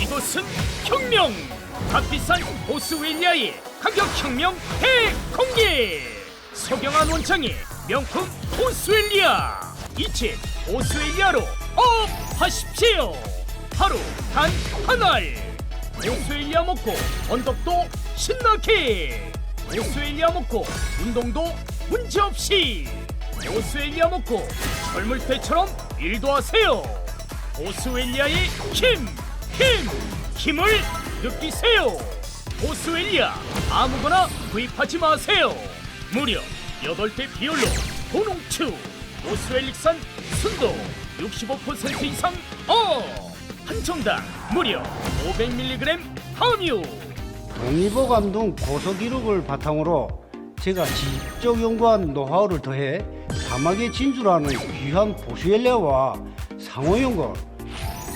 이곳은 혁명! 값비싼 보스웰리아의 가격 혁명 대공개! 석영한 원창의 명품 보스웰리아! 이제 보스웰리아로 업하십시오! 하루 단 한 알! 보스웰리아 먹고 언덕도 신나게! 보스웰리아 먹고 운동도 문제없이! 보스웰리아 먹고 젊을 때처럼 일도 하세요! 보스웰리아의 힘! 힘! 힘을 느끼세요! 보스웰리아 아무거나 구입하지 마세요! 무려 8대 비율로 고농축 보스웰릭산 순도 65% 이상 어! 한 청당 무려 500mg 함유 독립보감 등 고소 기록을 바탕으로 제가 직접 연구한 노하우를 더해 사막의 진주라는 귀한 보스웰리아와 상호연골,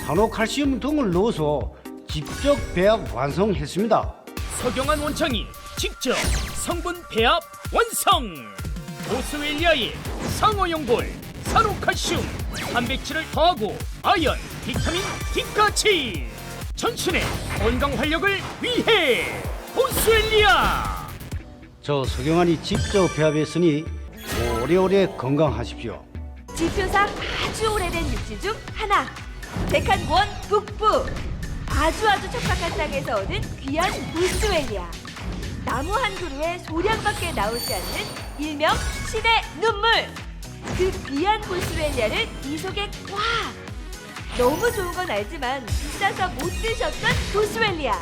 산호칼슘 등을 넣어서 직접 배합 완성했습니다. 석영한 원창이 직접 성분 배합 완성! 보스웰리아의 상어연골, 산호칼슘, 단백질을 더하고 아연, 비타민 D까지 전신의 건강 활력을 위해 보스웰리아! 저 서경환이 직접 배합했으니 오래오래 건강하십시오. 지표상 아주 오래된 육지 중 하나 백한권 북부 아주 아주 척박한 땅에서 얻은 귀한 보스웰리아 나무 한 그루에 소량밖에 나오지 않는 일명 신의 눈물. 그 귀한 보스웰리아를 이 속에 꽉! 너무 좋은 건 알지만 비싸서 못 드셨던 보스웰리아.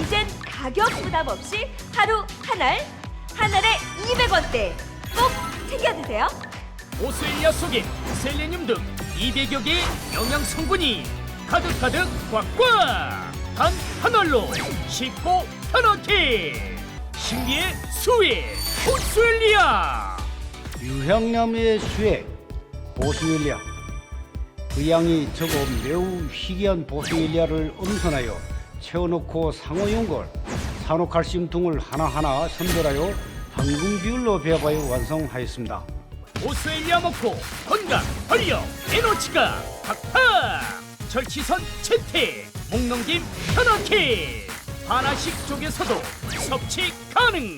이젠 가격 부담 없이 하루 한 알, 한 알에 200원대. 꼭 챙겨 드세요. 보스웰리아 속에 셀레늄 등 200여 개의 영양 성분이 가득가득 꽉꽉 단 한 알로 쉽고 편하게 신비의 수의 보스웰리아. 유향나무의 수액 보스웰리아. 그 양이 적어 매우 희귀한 보스웰리아를 엄선하여 채워놓고 상호연골, 산호칼슘 등을 하나하나 선별하여 황금 비율로 배합하여 완성하였습니다. 보스웰리아 먹고 건강, 활력, 에너지가 팍팍 절치선 채택 목넘김 편하게. 하나씩 쪼개서도 섭취 가능.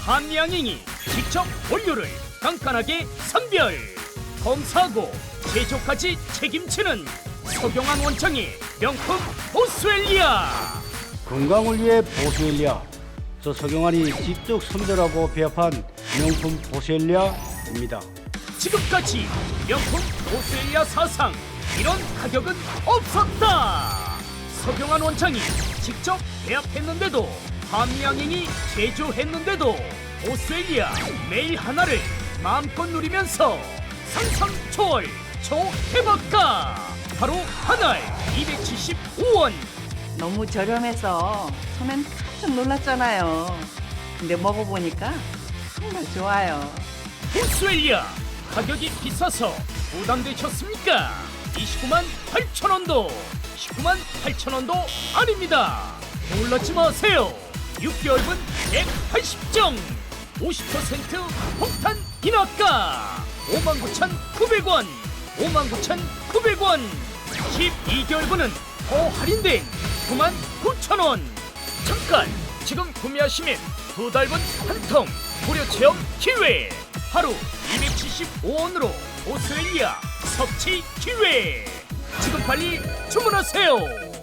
한양행이 직접 원료를 깐깐하게 선별. 검사하고 제조까지 책임지는 석영한 원장의 명품 보스웰리아. 건강을 위해 보스웰리아. 저 서경환이 직접 선별하고 배합한 명품 보스웰리아입니다. 지금까지 명품 보스웰리아 사상 이런 가격은 없었다. 석영한 원장이 직접 배합했는데도 함양인이 제조했는데도 보스웰리아 매일 하나를 마음껏 누리면서 상상 초월 초대박가 바로 하나에 275원 너무 저렴해서 처음엔 깜짝 놀랐잖아요. 근데 먹어보니까 정말 좋아요. 보스웰리아 가격이 비싸서 부담되셨습니까? 29만 8천 원도 19만 8천 원도 아닙니다. 놀라지 마세요. 6개월분 180정 50% 폭탄 인하가 59,900원 59,900원 12개월분은 더 할인된 99,000원 잠깐 지금 구매하시면 두 달분 한통 무료 체험 기회 하루 275원으로 오스트레일리아 섭취 기회! 지금 빨리 주문하세요